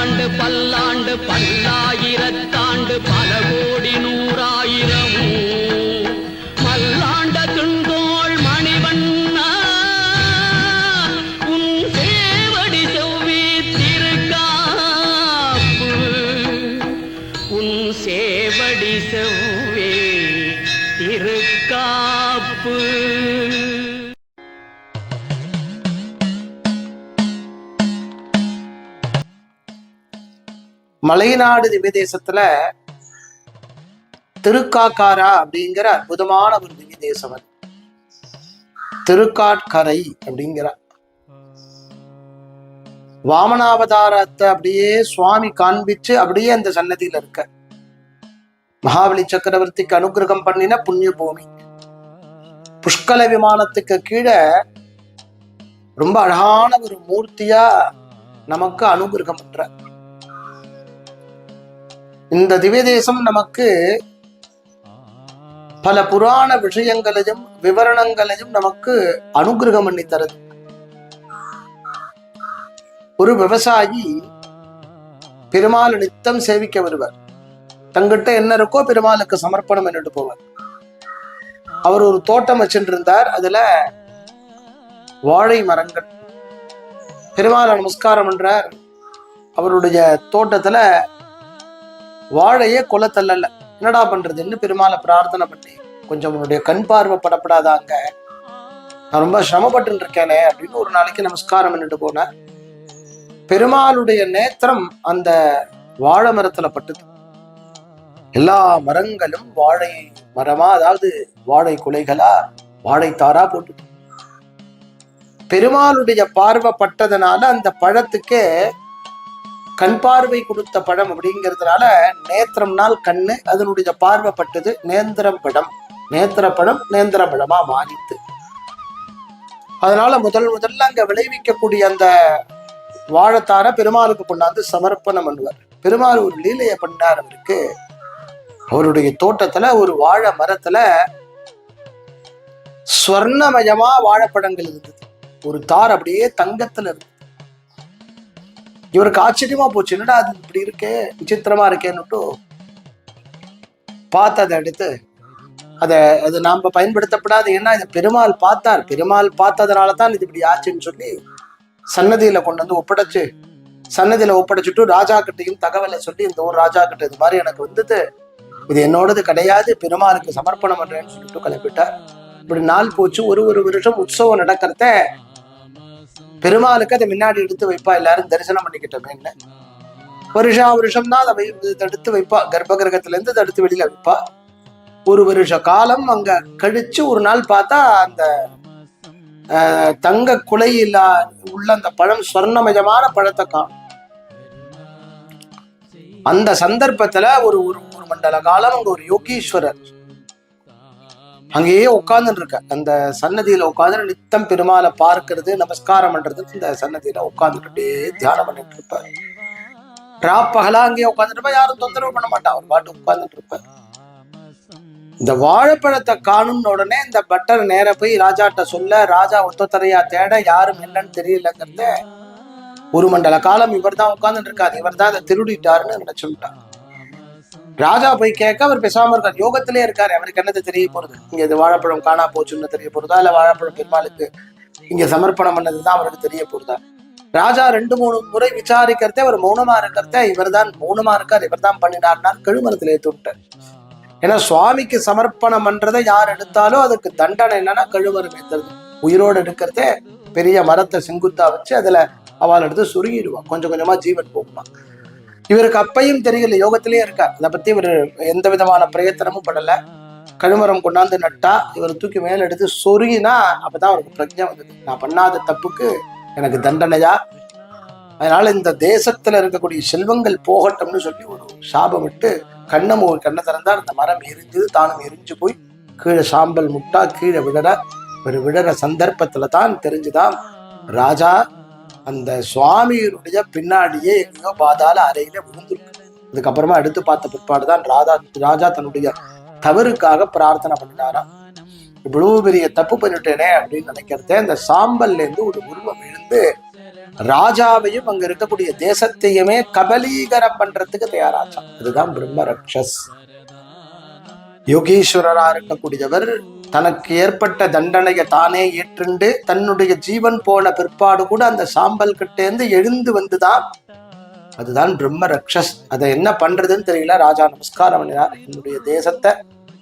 பல்லாண்டு பல்லாண்டு பல்லாயிரத்தாண்டு பல கோடி நூறாயிரமும் மலைநாடு திவ்யதேசத்துல திருக்காக்காரா அப்படிங்கிற அற்புதமான ஒரு திவ்ய தேசம் அது. திருக்காட்கரை அப்படிங்கிற. வாமனாவதாரத்தை அப்படியே சுவாமி காண்பிச்சு அப்படியே அந்த சன்னதியில இருக்க. மகாபலி சக்கரவர்த்திக்கு அனுகிரகம் பண்ணின புண்ணிய பூமி புஷ்கல விமானத்துக்கு கீழே ரொம்ப அழகான ஒரு மூர்த்தியா நமக்கு அனுகிரகம் பண்ற இந்த திவ்ய தேசம் நமக்கு பல புராண விஷயங்களையும் விவரணங்களையும் நமக்கு அனுகிரகம் பண்ணி தருது. ஒரு விவசாயி பெருமாள் நித்தம் சேவிக்க வருவார். தங்கிட்ட என்ன இருக்கோ பெருமாளுக்கு சமர்ப்பணம் பண்ணிட்டு போவார். அவர் ஒரு தோட்டம் வச்சுட்டு இருந்தார் அதுல வாழை மரங்கள். பெருமாள் நமஸ்காரம் என்றார் அவருடைய தோட்டத்துல வாழையே கொலை தள்ளல என்னடா பண்றதுன்னு பெருமாளை பிரார்த்தனை பண்ணி? கொஞ்சம் உன்னுடைய கண் பார்வை படப்படாதாங்க நான் ரொம்ப சிரமப்பட்டு இருக்கேனே அப்படின்னு ஒரு நாளைக்கு நமஸ்காரம் பண்ணிட்டு போனேன். பெருமாளுடைய நேத்திரம் அந்த வாழை மரத்துல பட்டுது. எல்லா மரங்களும் வாழை மரமா அதாவது வாழை குலைகளா வாழைத்தாரா போட்டு பெருமாளுடைய பார்வை பட்டதுனால அந்த பழத்துக்கே கண் பார்வை கொடுத்த படம் அப்படிங்கிறதுனால நேத்திரம்னால் கண்ணு அதனுடைய பார்வைப்பட்டது நேந்திரம் படம். நேத்திர படம் நேந்திர படமா மாறித்து. அதனால முதல் முதல்ல அங்க விளைவிக்கக்கூடிய அந்த வாழைத்தார பெருமாளுக்கு கொண்டாந்து சமர்ப்பணம் பண்ணுவார். பெருமாள் ஒரு லீலையை பண்ணார் அவருக்கு. அவருடைய தோட்டத்துல ஒரு வாழை மரத்துல ஸ்வர்ணமயமா வாழைப்பழங்கள் இருந்தது. ஒரு தார் அப்படியே தங்கத்துல இருந்தது இவருக்கு ஆச்சரியமா போச்சு. என்னடா அது? இப்படி இருக்கே? விசித்திரமா இருக்கேன்னுட்டு பார்த்து அதை எடுத்து அதை அது நாம் பயன்படுத்தப்படாது ஏன்னா இது பெருமாள் பார்த்தார். பெருமாள் பார்த்ததுனால தான் இது இப்படி ஆச்சுன்னு சொல்லி சன்னதியில கொண்டு வந்து ஒப்படைச்சு சன்னதியில ஒப்படைச்சிட்டு ராஜா கிட்டையும் தகவலை சொல்லி இந்த ஊர் ராஜா கிட்ட இது மாதிரி எனக்கு வந்தது. இது என்னோடது கிடையாது. பெருமாளுக்கு சமர்ப்பணம் பண்றேன்னு சொல்லிட்டு கிளப்பிட்டார் இப்படி நாள் போச்சு. ஒரு ஒரு வருஷம் உற்சவம் நடக்கிறத பெருமாளுக்கு அதை முன்னாடி எடுத்து வைப்பா எல்லாரும் தரிசனம் பண்ணிக்கிட்டோமேன்னு வருஷா வருஷம் தான் அதை வை- வைப்பா. கர்ப்ப கிரகத்துல இருந்து இதை வெளியில வைப்பா. ஒரு வருஷ காலம் அங்க கழிச்சு ஒரு நாள் பார்த்தா அந்த தங்க குலை உள்ள அந்த பழம் சொர்ணமயமான பழத்தை காணும். அந்த சந்தர்ப்பத்துல ஒரு ஒரு ஒரு மண்டல காலம் அங்க ஒரு யோகீஸ்வரர். அங்கேயே உட்கார்ந்துட்டு இருக்க அந்த சன்னதியில உட்காந்து நித்தம் பெருமாளை பார்க்கறது நமஸ்காரம் பண்றது இந்த சன்னதியில உட்காந்துக்கிட்டே தியானம் பண்ணிட்டு இருப்பார். ராப்பகலா அங்கேயே உட்கார்ந்துட்டு யாரும் தொந்தரவு பண்ண மாட்டா அவர் பாட்டு உட்கார்ந்துட்டு இருப்பார். இந்த வாழைப்பழத்தை காணும்னு உடனே இந்த பட்டர் நேர போய் ராஜாட்ட சொல்ல ராஜா ஒத்தத்தரையா தேட யாரும் இல்லைன்னு தெரியலங்கிறத ஒரு மண்டல காலம் இவர் தான் உட்கார்ந்துட்டு இருக்காரு. இவர் தான் அதை திருடிட்டாருன்னு நினைச்சுட்டான் ராஜா போய் கேட்க அவர் பேசாம இருக்கார். யோகத்திலே இருக்காரு. அவருக்கு என்னது தெரிய போறது? இங்க இது வாழைப்பழம் காணா போச்சுன்னு தெரிய போறதா? இல்ல வாழைப்பழம் பெருமாளுக்கு இங்க சமர்ப்பணம் பண்ணதுதான் அவருக்கு தெரிய போறதா? ராஜா ரெண்டு மூணு முறை விசாரிக்கிறதே அவர் மௌனமா இருக்கிறத இவர் தான் மௌனமா இருக்கார். இவர் தான் பண்ணினார்னா கழுமரத்துல ஏத்துட்டார் ஏன்னா சுவாமிக்கு சமர்ப்பணம் பண்றதை யார் எடுத்தாலும் அதுக்கு தண்டனை என்னன்னா கழுமரம் ஏத்துறது. உயிரோடு எடுக்கிறதே பெரிய மரத்தை செங்குத்தா வச்சு அதுல அவள் எடுத்து சுருங்கிடுவான் கொஞ்சம் கொஞ்சமா ஜீவன் போகுமா? இவருக்கு அப்பையும் தெரியல யோகத்திலேயே இருக்கார். அதை பத்தி இவர் எந்த விதமான பிரயத்தனமும் படல. கழுமரம் கொண்டாந்து நட்டா இவர் தூக்கி மேல எடுத்து சொருகினா அப்பதான் அவருக்கு பிரஜை வந்தது. நான் பண்ணாத தப்புக்கு எனக்கு தண்டனையா? அதனால இந்த தேசத்துல இருக்கக்கூடிய செல்வங்கள் போகட்டும்னு சொல்லி ஒரு சாபம் விட்டு கண்ணம் ஒரு கண்ணை திறந்தா அந்த மரம் எரிஞ்சு தானும் எரிஞ்சு போய் கீழே சாம்பல் முட்டா கீழே விழற ஒரு விழற சந்தர்ப்பத்துல தான் தெரிஞ்சுதான் ராஜா அந்த சுவாமியினுடைய பின்னாடியே எங்கேயோ பாதாள அறையில விழுந்திருக்கு. அதுக்கப்புறமா எடுத்து பார்த்த பிற்பாடு தான் ராதா ராஜா தன்னுடைய தவறுக்காக பிரார்த்தனை பண்ணினாராம். இவ்வளவு பெரிய தப்பு பண்ணிட்டேனே அப்படின்னு நினைக்கிறதே அந்த சாம்பல்ல இருந்து ஒரு உருவம் எழுந்து ராஜாவையும் அங்க இருக்கக்கூடிய தேசத்தையுமே கபலீகரம் பண்றதுக்கு தயாராச்சான் அதுதான் பிரம்ம ரக்ஷஸ் யோகீஸ்வரரா இருக்கக்கூடியவர் தனக்கு ஏற்பட்ட தண்டனையை தானே ஏற்றுண்டு தன்னுடைய ஜீவன் போன பிற்பாடு கூட அந்த சாம்பல் கிட்டேருந்து எழுந்து வந்துதான் அதுதான் பிரம்ம ரக்ஷஸ். அதை என்ன பண்றதுன்னு தெரியல. ராஜா நமஸ்காரம் பண்ணினார். என்னுடைய தேசத்தை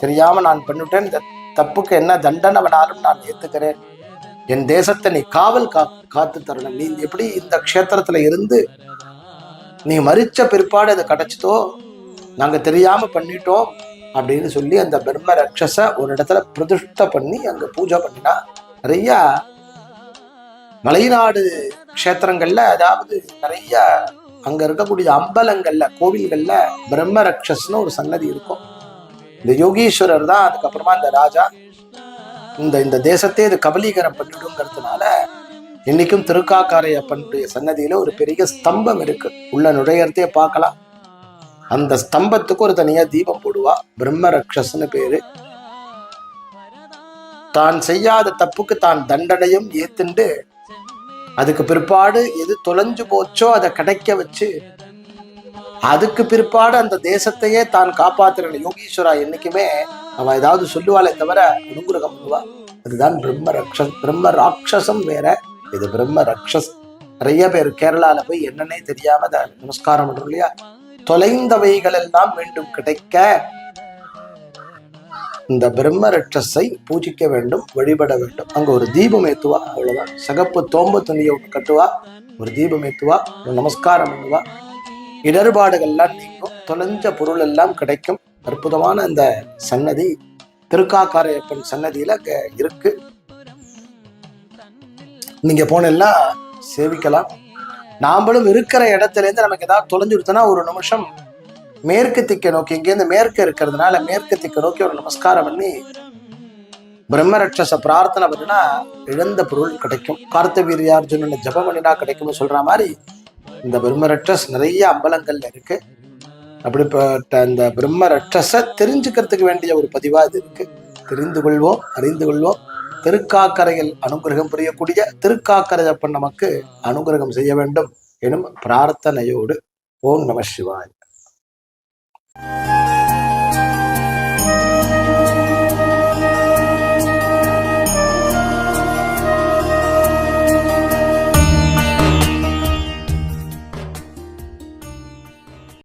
தெரியாம நான் பண்ணிவிட்டேன் இந்த தப்புக்கு என்ன தண்டனை வேணாலும் நான் ஏத்துக்கிறேன். என் தேசத்தை நீ காவல் கா காத்து தரணும். நீ எப்படி இந்த க்ஷேத்திரத்துல இருந்து நீ மறிச்ச பிற்பாடு அது கிடைச்சதோ? நாங்க தெரியாம பண்ணிட்டோம். அப்படின்னு சொல்லி அந்த பிரம்ம ரக்ஷஸை ஒரு இடத்துல பிரதிஷ்ட பண்ணி அங்க பூஜை பண்ணினா நிறைய மலைநாடு க்ஷேத்திரங்கள்ல அதாவது நிறைய அங்க இருக்கக்கூடிய அம்பலங்கள்ல கோவில்கள்ல பிரம்ம ரக்ஷஸ்னு ஒரு சன்னதி இருக்கும். இந்த யோகீஸ்வரர் தான் அதுக்கப்புறமா இந்த ராஜா. இந்த இந்த தேசத்தை இது கபலீகரம் பண்ணிடுங்கிறதுனால இன்னைக்கும் திருக்காக்காரையப்பனுடைய சன்னதியில ஒரு பெரிய ஸ்தம்பம் இருக்கு. உள்ள நுழையறதே பார்க்கலாம். அந்த ஸ்தம்பத்துக்கு ஒரு தனியா தீபம் போடுவா. பிரம்ம ரக்ஷஸ்னு பேரு. தான் செய்யாத தப்புக்கு தான் தண்டனையும் ஏத்துண்டு அதுக்கு பிற்பாடு எது தொலைஞ்சு போச்சோ அதை கிடைக்க வச்சு அதுக்கு பிற்பாடு அந்த தேசத்தையே தான் காப்பாத்துற யோகீஸ்வரா என்னைக்குமே அவன் ஏதாவது சொல்லுவாளே தவிர அனுகிரகம் பண்ணுவா. அதுதான் பிரம்ம ரக்ஷஸ் பிரம்ம ராட்சசம் வேற. இது பிரம்ம ரக்ஷஸ் நிறைய பேர் கேரளால போய் என்னன்னே தெரியாம அதை நமஸ்காரம் பண்றோம் இல்லையா? தொலைந்தவைகள் எல்லாம் மீண்டும் கிடைக்க இந்த பிரம்ம ரட்சஸை பூஜிக்க வேண்டும் வழிபட வேண்டும். அங்க ஒரு தீபம் ஏத்துவா? அவ்வளவுதான். சகப்பு தோம்பு துணியை கட்டுவா? ஒரு தீபம் ஏத்துவா? ஒரு நமஸ்காரம் பண்ணுவா? இடர்பாடுகள்லாம் நீங்கும். தொலைஞ்ச பொருள் எல்லாம் கிடைக்கும். அற்புதமான அந்த சன்னதி திருக்காக்காரையப்பன் சன்னதியில அங்கே இருக்கு. நீங்க போனெல்லாம் சேவிக்கலாம். நாமளும் இருக்கிற இடத்துலேருந்து நமக்கு ஏதாவது தொலைஞ்சுடுத்துனா ஒரு நிமிஷம் மேற்கு திக்கை நோக்கி இங்கேருந்து மேற்கு இருக்கிறதுனால மேற்கு திக்கை நோக்கி ஒரு நமஸ்காரம் பண்ணி பிரம்மரட்சச பிரார்த்தனை பண்ணினா இழந்த பொருள் கிடைக்கும். கார்த்த வீரியார்ஜுனன் ஜபம் பண்ணினா கிடைக்கும்னு சொல்ற மாதிரி இந்த பிரம்மரட்சஸ் நிறைய அம்பலங்கள்ல இருக்கு. அப்படிப்பட்ட அந்த பிரம்மரட்சஸை தெரிஞ்சுக்கிறதுக்கு வேண்டிய ஒரு பதிவா இது இருக்கு. தெரிந்து கொள்வோம் அறிந்து கொள்வோம். திருக்காக்கரையில் அனுகிரகம் புரியக்கூடிய திருக்காக்கரையப்பன் நமக்கு அனுகிரகம் செய்ய வேண்டும். எனும் பிரார்த்தனையோடு ஓம் நம சிவாய்.